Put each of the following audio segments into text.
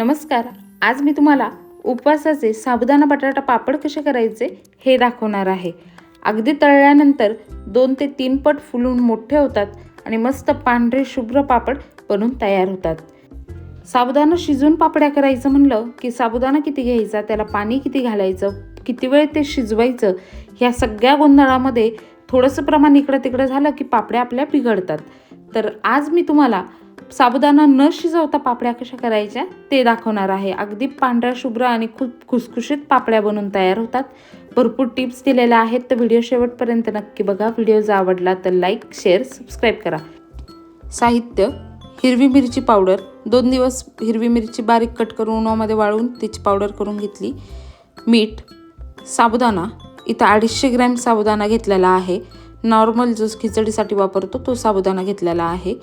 नमस्कार आज मी तुम्हाला उपवासाचे साबुदाणा बटाटा पापड कसे करायचे हे दाखवणार आहे. अगदी तळल्यानंतर दोन ते तीन पट फुलून मोठे होतात आणि मस्त पांढरे शुभ्र पापड बनून तयार होतात. साबुदाणा शिजून पापड्या करायचं म्हणलं की साबुदाणा किती घ्यायचा त्याला पाणी किती घालायचं किती वेळ ते शिजवायचं ह्या सगळ्या गोंधळामध्ये थोडंसं प्रमाण इकडं तिकडं झालं की पापड्या आपल्या बिघडतात. तर आज मी तुम्हाला साबुदाणा न शिजवता पापड्या कशा करायच्या ते दाखवणार आहे. अगदी पांढऱ्या शुभ्र आणि खूप खुसखुशीत पापड्या बनून तयार होतात. भरपूर टिप्स दिलेल्या आहेत तर व्हिडिओ शेवटपर्यंत नक्की बघा. व्हिडिओ जर आवडला तर लाईक शेअर सबस्क्राईब करा. साहित्य हिरवी मिरची पावडर. दोन दिवस हिरवी मिरची बारीक कट करून उन्हामध्ये वाळून त्याची पावडर करून घेतली. मीठ साबुदाणा. इथं अडीचशे ग्रॅम साबुदाणा घेतलेला आहे. नॉर्मल जो खिचडीसाठी वापरतो तो साबुदाणा घेतलेला आहे.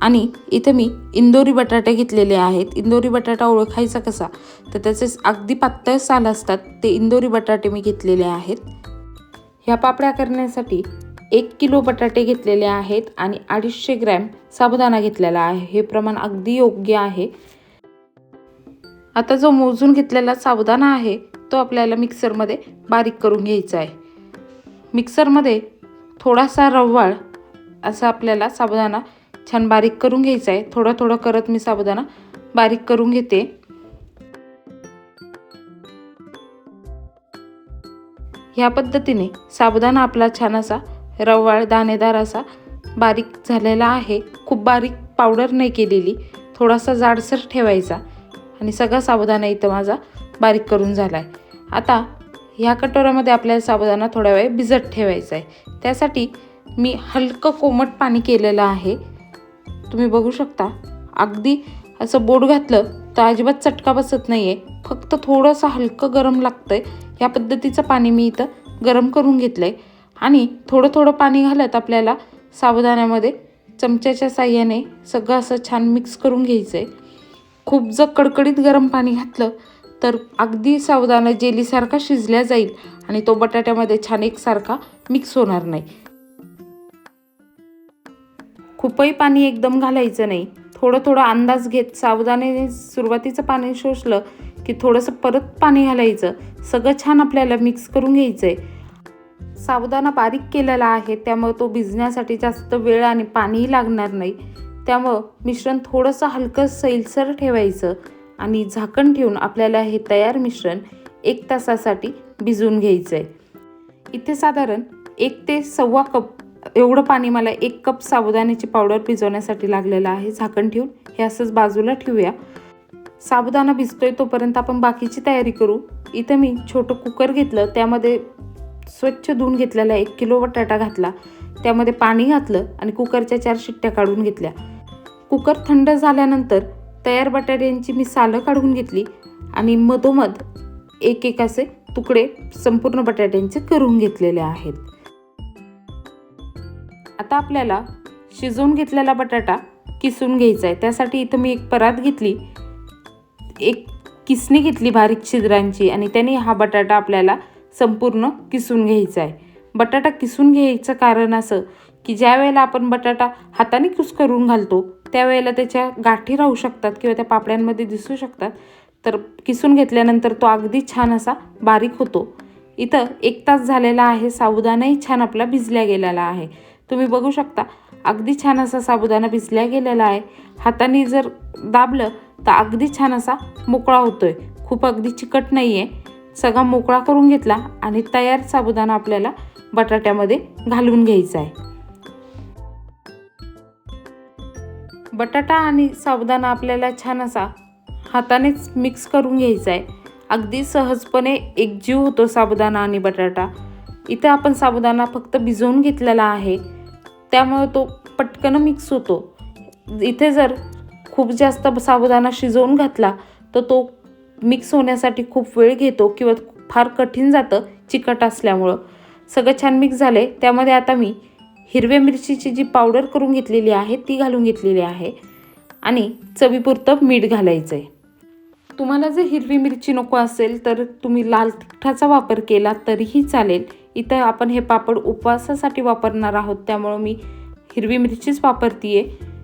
आणि इथे मी इंदोरी बटाटे घेतलेले आहेत. इंदोरी बटाटा ओळखायचा कसा? तर त्याचे अगदी पातळ साल असतात ते इंदोरी बटाटे मी घेतलेले आहेत. ह्या पापड्या करण्यासाठी एक किलो बटाटे घेतलेले आहेत आणि अडीचशे ग्रॅम साबुदाणा घेतलेला आहे. हे प्रमाण अगदी योग्य आहे. आता जो मोजून घेतलेला साबुदाणा आहे तो आपल्याला मिक्सरमध्ये बारीक करून घ्यायचा आहे. मिक्सरमध्ये थोडासा रव्वाळ असा आपल्याला साबुदाणा छान बारीक करून घ्यायचा आहे. थोडं थोडं करत मी साबुदाणा. बारीक करून घेते. ह्या पद्धतीने साबुदाणा आपला छान असा रवाळ दाणेदार असा बारीक झालेला आहे. खूप बारीक पावडर नाही केलेली. थोडासा जाडसर ठेवायचा. आणि सगळा साबुदाणा इथं माझा बारीक करून झाला आहे आता ह्या कटोऱ्यामध्ये आपल्याला साबुदाणा थोडा वेळ भिजत ठेवायचा आहे. त्यासाठी मी हलकं कोमट पाणी केलेलं आहे. तुम्ही बघू शकता. अगदी असं बोट घातलं तर अजिबात चटका बसत नाही आहे फक्त थोडंसं हलकं गरम लागतं आहे ह्या पद्धतीचं पाणी मी इथं गरम करून घेतलं आहे आणि थोडं थोडं पाणी घालत आपल्याला साबुदाण्यामध्ये चमच्याच्या साह्याने सगळं असं छान मिक्स करून घ्यायचं आहे खूप जर कडकडीत गरम पाणी घातलं तर अगदी सावधानं जेलीसारखा शिजल्या जाईल आणि तो बटाट्यामध्ये छान एकसारखा मिक्स होणार नाही. खूपही पाणी एकदम घालायचं नाही. थोडं थोडं अंदाज घेत साबुदाणे सुरुवातीचं पाणी शोषलं की थोडंसं परत पाणी घालायचं. सगळं छान आपल्याला मिक्स करून घ्यायचं आहे साबुदाणा बारीक केलेला आहे त्यामुळं तो भिजण्यासाठी जास्त वेळ आणि पाणीही लागणार नाही. त्यामुळं मिश्रण थोडंसं हलकं सैलसर ठेवायचं आणि झाकण ठेवून आपल्याला हे तयार मिश्रण एक तासासाठी भिजवून घ्यायचं आहे इथे साधारण एक ते सव्वा कप एवढं पाणी मला एक कप साबुदाण्याची पावडर भिजवण्यासाठी लागलेलं आहे. झाकण ठेवून हे असंच बाजूला ठेवूया. साबुदाणा भिजतोय तोपर्यंत आपण बाकीची तयारी करू. इथं मी छोटं कुकर घेतलं. त्यामध्ये स्वच्छ धुवून घेतलेला एक किलो बटाटा घातला. त्यामध्ये पाणी घातलं आणि कुकरच्या चार शिट्ट्या काढून घेतल्या. कुकर थंड झाल्यानंतर तयार बटाट्यांची मी सालं काढून घेतली आणि मधोमध एक एक असे तुकडे संपूर्ण बटाट्यांचे करून घेतलेले आहेत. आता आपल्याला शिजवून घेतलेला बटाटा किसून घ्यायचा आहे. त्यासाठी इथं मी एक परात घेतली. एक किसणी घेतली बारीक छिद्रांची आणि त्याने हा बटाटा आपल्याला संपूर्ण किसून घ्यायचा आहे. बटाटा किसून घ्यायचं कारण असं की ज्या वेळेला आपण बटाटा हाताने कुस करून घालतो त्यावेळेला त्याच्या गाठी राहू शकतात किंवा त्या पापड्यांमध्ये दिसू शकतात. तर किसून घेतल्यानंतर तो अगदी छान असा बारीक होतो. इथं एक तास झालेला आहे. साबुदाणाही छान आपला भिजल्या गेलेला आहे. तुम्ही बघू शकता. अगदी छान असा साबुदाणा भिजल्या गेलेला आहे. हाताने जर दाबलं तर अगदी छान असा मोकळा होतोय. खूप अगदी चिकट नाही आहे सगळा मोकळा करून घेतला आणि तयार साबुदाणा आपल्याला बटाट्यामध्ये घालून घ्यायचा आहे. बटाटा आणि साबुदाणा आपल्याला छान असा हातानेच मिक्स करून घ्यायचा आहे. अगदी सहजपणे एकजीव होतो साबुदाणा आणि बटाटा. इथे आपण साबुदाणा फक्त भिजवून घेतलेला आहे. त्यामुळे तो पटकन मिक्स होतो. इथे जर खूप जास्त साबुदाणा शिजवून घातला तर तो मिक्स होण्यासाठी खूप वेळ घेतो किंवा फार कठीण जातं चिकट असल्यामुळं. सगळं छान मिक्स झाले त्यामध्ये आता मी हिरव्या मिरचीची जी पावडर करून घेतलेली आहे ती घालून घेतलेली आहे. आणि चवीपुरतं मीठ घालायचं आहे तुम्हाला जर हिरवी मिरची नको असेल तर तुम्ही लाल तिखटाचा वापर केला तरीही चालेल. इथं आपण हे पापड उपवासासाठी वापरणार आहोत त्यामुळं मी हिरवी मिरचीच वापरते आहे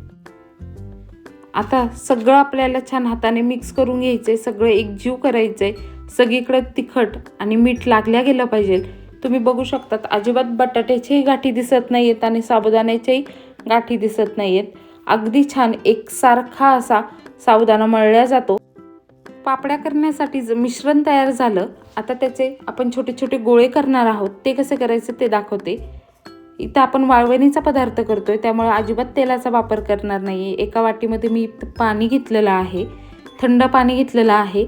आता सगळं आपल्याला छान हाताने मिक्स करून घ्यायचं आहे सगळं एकजीव करायचं आहे सगळीकडं तिखट आणि मीठ लागल्या गेलं पाहिजे. तुम्ही बघू शकतात अजिबात बटाट्याच्याही गाठी दिसत नाही आहेत आणि साबुदाण्याच्याही गाठी दिसत नाही आहेत अगदी छान एकसारखा असा साबुदाणा मळला जातो. पापड्या करण्यासाठी जे मिश्रण तयार झालं. आता त्याचे आपण छोटे छोटे गोळे करणार आहोत. ते कसे करायचं ते दाखवते. इथं आपण वाळवणीचा पदार्थ करतोय. त्यामुळे अजिबात तेलाचा वापर करणार नाही आहे एका वाटीमध्ये मी पाणी घेतलेलं आहे. थंड पाणी घेतलेलं आहे.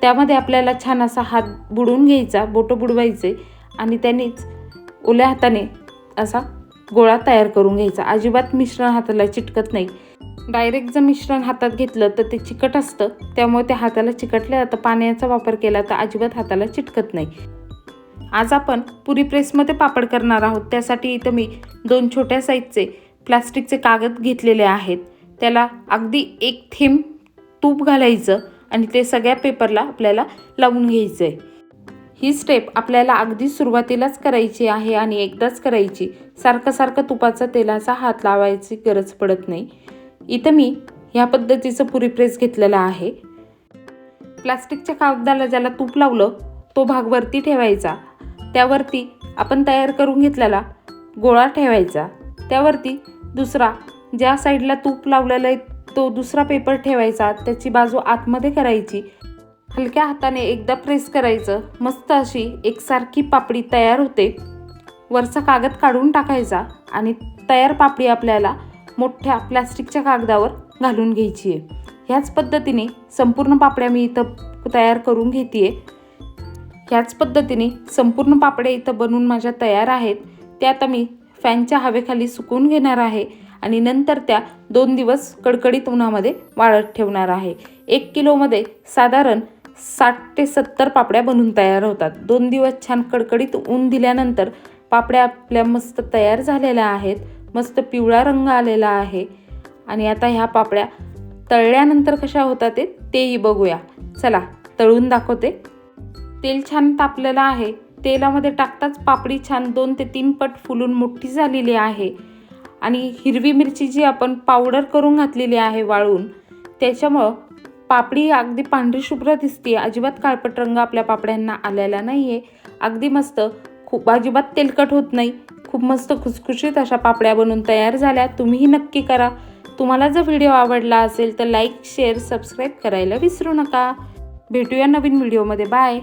त्यामध्ये आपल्याला छान असा हात बुडवून घ्यायचा. बोटं बुडवायचे. आणि त्यानेच ओल्या हाताने असा गोळा तयार करून घ्यायचा. अजिबात मिश्रण हाताला चिटकत नाही. डायरेक्ट जर मिश्रण हातात घेतलं तर ते चिकट असतं. त्यामुळे त्या हाताला चिकटल्या जातं पाण्याचा वापर केला तर अजिबात हाताला चिटकत नाही. आज आपण पुरी प्रेसमध्ये पापड करणार आहोत. त्यासाठी इथं मी दोन छोट्या साईजचे प्लास्टिकचे कागद घेतलेले आहेत. त्याला अगदी एक थेंब तूप घालायचं आणि ते सगळ्या पेपरला आपल्याला लावून घ्यायचं आहे ही स्टेप आपल्याला अगदी सुरुवातीलाच करायची आहे आणि एकदाच करायची. सारखं सारखं तुपाचा तेलाचा हात लावायची गरज पडत नाही. इथं मी ह्या पद्धतीचं पुरी प्रेस घेतलेला आहे. प्लास्टिकच्या कागदाला ज्याला तूप लावलं तो भाग वरती ठेवायचा. त्यावरती आपण तयार करून घेतलेला गोळा ठेवायचा. त्यावरती दुसरा ज्या साईडला तूप लावलेलं आहे तो दुसरा पेपर ठेवायचा. त्याची बाजू आतमध्ये करायची. हलक्या हाताने एकदा प्रेस करायचं. मस्त अशी एकसारखी पापडी तयार होते. वरचा कागद काढून टाकायचा आणि तयार पापडी आपल्याला मोठ्या प्लॅस्टिकच्या कागदावर घालून घ्यायची आहे ह्याच पद्धतीने संपूर्ण पापड्या मी इथं तयार करून घेते ह्याच पद्धतीने संपूर्ण पापड्या इथं बनवून माझ्या तयार आहेत. त्या आता मी फॅनच्या हवेखाली सुकवून घेणार आहे आणि नंतर त्या दोन दिवस कडकडीत उन्हामध्ये वाळत ठेवणार आहे. एक किलोमध्ये साधारण साठ ते सत्तर पापड्या बनून तयार होतात. दोन दिवस छान कडकडीत ऊन दिल्यानंतर पापड्या आपल्या मस्त तयार झालेल्या आहेत. मस्त पिवळा रंग आलेला आहे. आणि आता ह्या पापड्या तळल्यानंतर कशा होतात ते तेही बघूया. चला तळून दाखवते. तेल छान तापलेलं आहे. तेलामध्ये टाकताच पापडी छान दोन ते तीन पट फुलून मोठी झालेली आहे. आणि हिरवी मिरची जी आपण पावडर करून घातलेली आहे वाळून त्याच्यामुळं पापडी अगदी पांढरी शुभ्र दिसते. अजिबात काळपट रंग आपल्या पापड्यांना आलेला नाही आहे अगदी मस्त. खूप अजिबात तेलकट होत नाही. खूप मस्त खुसखुशीत अशा पापड्या बनवून तयार झाल्या. तुम्हीही नक्की करा. तुम्हाला जर व्हिडिओ आवडला असेल तर लाईक शेअर सबस्क्राईब करायला विसरू नका. भेटूया नवीन व्हिडिओमध्ये. बाय.